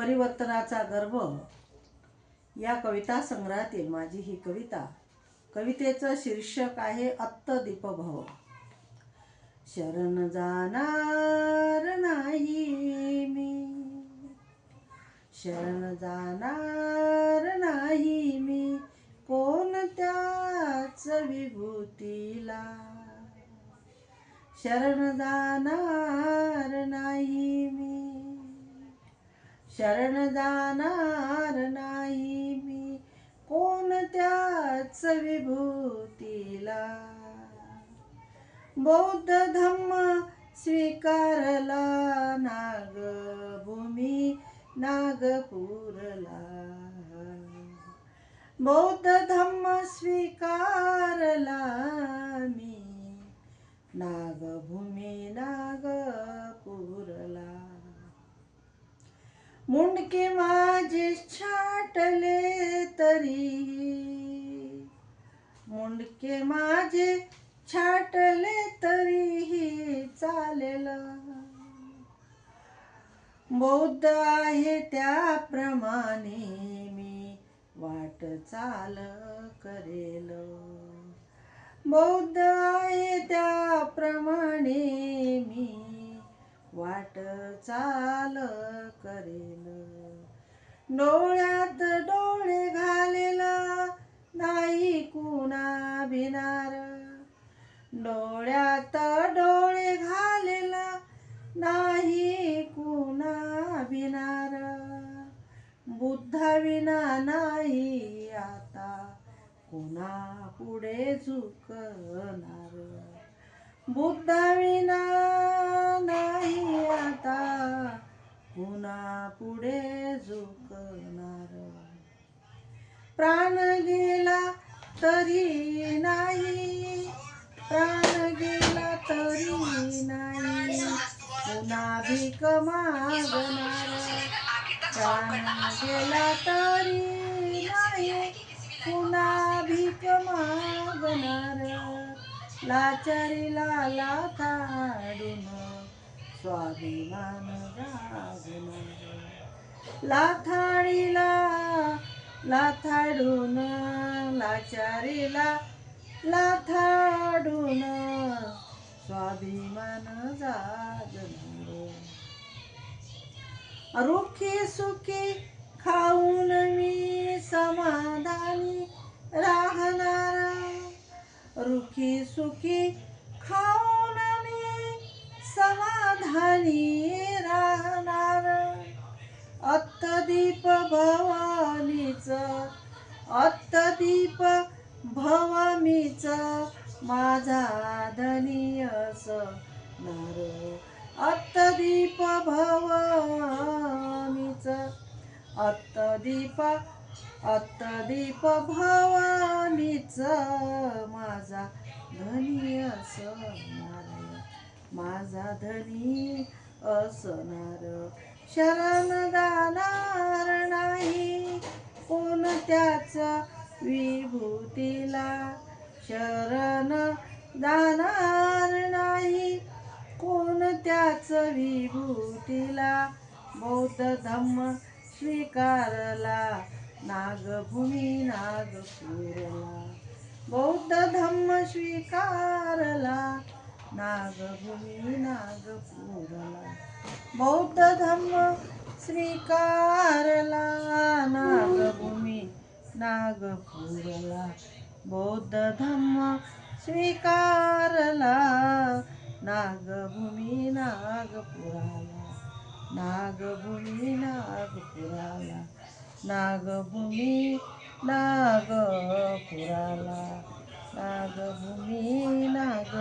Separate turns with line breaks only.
परिवर्तनाचा गर्भ या कविता संग्रहातील माझी ही कविता. कवितेचं शीर्षक आहे अत्त दीपभव. शरण जाणार नाही मी. शरण जाणार नाही मी कोणत्याच विभूतीला. शरण जाणार नाही शरण जाणार नाही मी. कोणत्याच विभूतीला बौद्ध धम्म स्वीकारला नागभूमी नागपूरला. बौद्ध धम्म स्वीकारला मुंडके माझे छाटले तरी। मुंडके माझे छाटले तरीही चालेल। बौद्ध आहे त्याप्रमाणे मी वाट चाल करेल। बौद्ध आहे त्याप्रमाणे मी वाट चाल करेल डोळ्यात डोळे घालेला नाही कुणा भिनार डोळ्यात डोळे घालेला नाही कुणा भिनार बुद्धा विना नाही आता कुणा पुढे झुकणार. बुद्धविना नाही आता. पुन्हा पुढे झुकणार. प्राण गेला तरी नाही. प्राण गेला तरी नाही. पुन्हा भीक मागणार. प्राण गेला तरी लाचारीला लाथाडून स्वाभिमान जागणार लाथाडीला लाथाडून लाचारीला लाथाडून स्वाभिमान जागणार रुखी सुखी खाऊन मी समाधानी राहणार. সুখে सुखी খাও নামে সমাধানে রাহणार अत्तदीप भवानीच अत्तदीप भवामीच माझा धनी अस नारो अत्तदीप भवामीच अत्तदीप अत्तदीप भवानीच माझा धनी असणार माझा धनी असणार. शरण जाणार नाही. कोणत्याच विभूतीला शरण जाणार नाही. कोणत्याच विभूतीला बौद्ध धम्म स्वीकारला नागभूमी नागपूरला. बौद्ध धम्म स्वीकारला. नागभूमी नागपूरला. बौद्ध धम्म स्वीकारला. नागभूमी नागपूरला. बौद्ध धम्म स्वीकारला. नागभूमी नागपुराला. नागभूमी नागपुराला. नागभूमी नागपुराला. नागभूमी नाग